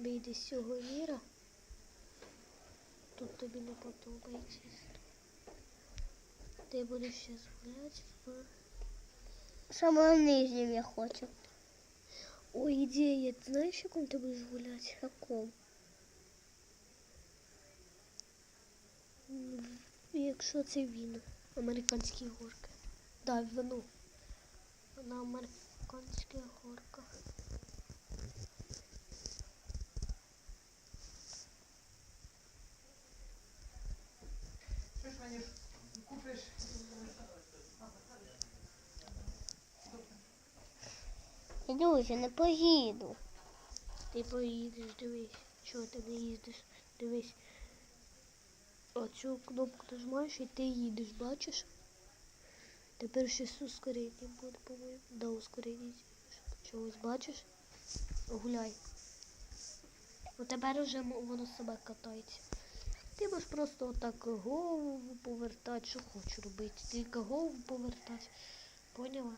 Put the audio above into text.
вийде з цього міра. Тут тобі не подобається. Ти будеш ще гуляти Саме нижнім я хочу. Ой, ідея, ти знаєш, якому ти будеш гуляти? Каком? Якщо це він, американські горки. Да, воно. На американських горках. Що ж мені ж купиш? Друзі, не поїду. Ти поїдеш, дивись. Чого ти не їздиш? Дивись. Оцю кнопку нажимаєш і ти їдеш, бачиш? Тепер ще з ускоренням буде, по-моєму. Да, ускорення чогось бачиш? Гуляй. Ну тепер уже воно себе катається. Ти можеш просто отак голову повертати, що хочу робити. Тільки голову повертати. Поняла?